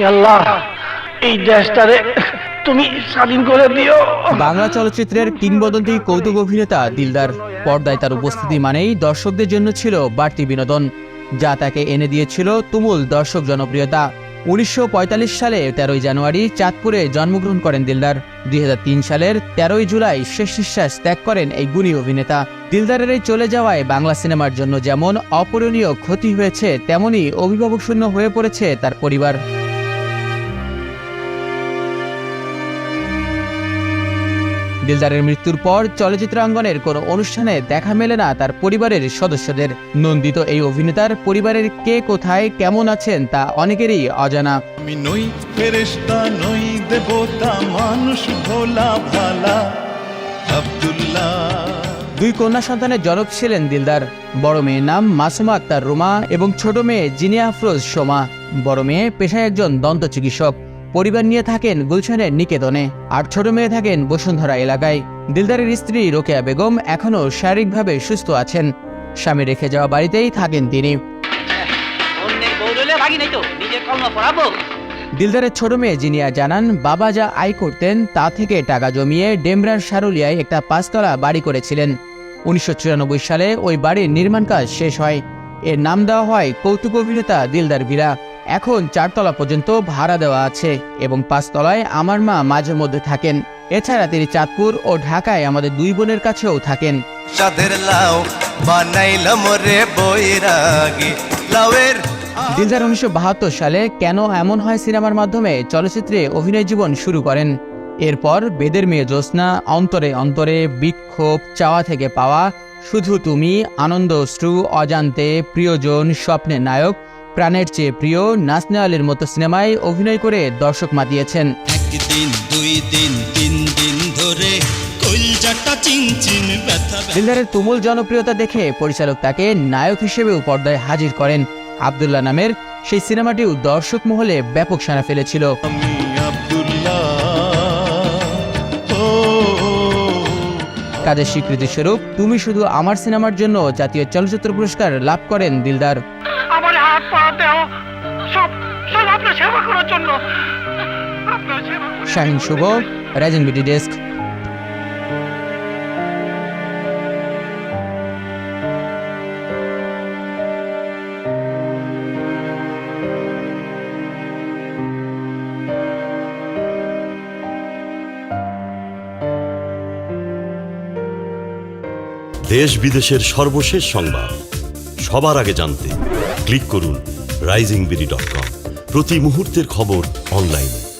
আল্লাহ, এই দেশটারে তুমি স্বাধীন করে দিও। বাংলা চলচ্চিত্রের কিংবদন্তি কৌতুক অভিনেতা দিলদার, পর্দায় তার উপস্থিতি মানেই দর্শকদের জন্য ছিল বাড়তি বিনোদন, যা তাকে এনে দিয়েছিল তুমুল দর্শক জনপ্রিয়তা। উনিশশো সালে তেরোই জানুয়ারি চাঁদপুরে জন্মগ্রহণ করেন দিলদার। দুই হাজার তিন সালের তেরোই জুলাই শেষ নিঃশ্বাস ত্যাগ করেন এই গুণী অভিনেতা। দিলদারের এই চলে যাওয়ায় বাংলা সিনেমার জন্য যেমন অপূরণীয় ক্ষতি হয়েছে তেমনি অভিভাবক শূন্য হয়ে পড়েছে তার পরিবার। দিলদারের মৃত্যুর পর চলচ্চিত্রাঙ্গনের কোনো অনুষ্ঠানে দেখা মেলে না তার পরিবারের সদস্যদের। নন্দিত এই অভিনেতার পরিবারের কে কোথায় কেমন আছেন তা অনেকেরই অজানা। আমি নই ফেরেশতা নই দেবতা মানুষ ভোলা ভালা আব্দুল্লাহ। দুই কন্যা সন্তানের জনক ছিলেন দিলদার। বড় মেয়ের নাম মাসুমা আক্তার রুমা এবং ছোট মেয়ে জিনিয়া আফরোজ সোমা। বড় মেয়ে পেশায় একজন দন্ত চিকিৎসক। পরিবার নিয়ে থাকেন গুলশানের নিকেতনে আর ছোট মেয়ে থাকেন বসুন্ধরা এলাকায়। দিলদারের স্ত্রী রোকেয়া বেগম এখনও শারীরিকভাবে সুস্থ আছেন। স্বামী রেখে যাওয়া বাড়িতেই থাকেন তিনি। দিলদারের ছোট মেয়ে জিনিয়া জানান, বাবা যা আয় করতেন তা থেকে টাকা জমিয়ে ডেমরার সারুলিয়ায় একটা পাঁচতলা বাড়ি করেছিলেন। উনিশশো চুরানব্বই সালে ওই বাড়ির নির্মাণ কাজ শেষ হয়। এর নাম দেওয়া হয় কৌতুক অভিনেতা দিলদার ভিলা এখন চারতলা পর্যন্ত ভাড়া দেওয়া আছে এবং পাঁচতলায় আমার মা মাঝে মধ্যে থাকেন। এছাড়া তিনি চাঁদপুর ও ঢাকায় আমাদের দুই বোনের কাছেও থাকেন। চাঁদের লাউ বানাইলাম রে বৈরাগী। লাউয়ের দিলদার উনিশশো বাহাত্তর সালে কেন এমন হয় সিনেমার মাধ্যমে চলচ্চিত্রে অভিনয় জীবন শুরু করেন। এরপর বেদের মেয়ে জ্যোৎস্না অন্তরে অন্তরে বিক্ষোভ চাওয়া থেকে পাওয়া শুধু তুমি আনন্দ অশ্রু অজান্তে প্রিয়জন স্বপ্নের নায়ক প্রাণের চেয়ে প্রিয় নাসনে আলীর মতো সিনেমায় অভিনয় করে দর্শক মাতিয়েছেন। একদিন দুই দিন তিন দিন ধরে কলজাটা চিনচিন ব্যথা দিলদারের তুমুল জনপ্রিয়তা দেখে পরিচালক তাকে নায়ক হিসেবেও পর্দায় হাজির করেন। আবদুল্লাহ নামের সেই সিনেমাটিও দর্শক মহলে ব্যাপক সাড়া ফেলেছিল। কাজের স্বীকৃতি স্বরূপ তুমি শুধু আমার সিনেমার জন্য জাতীয় চলচ্চিত্র পুরস্কার লাভ করেন দিলদার। পা দেহ সব সব আপনার সেবা করার জন্য। আপনার সেবা করার শাহিন শুভ। Rajon BD desk. দেশ বিদেশের সর্বশেষ সংবাদ। সবার আগে জানতে ক্লিক করুন রাইজিং বিডি ডট কম প্রতি মুহূর্তের খবর অনলাইনে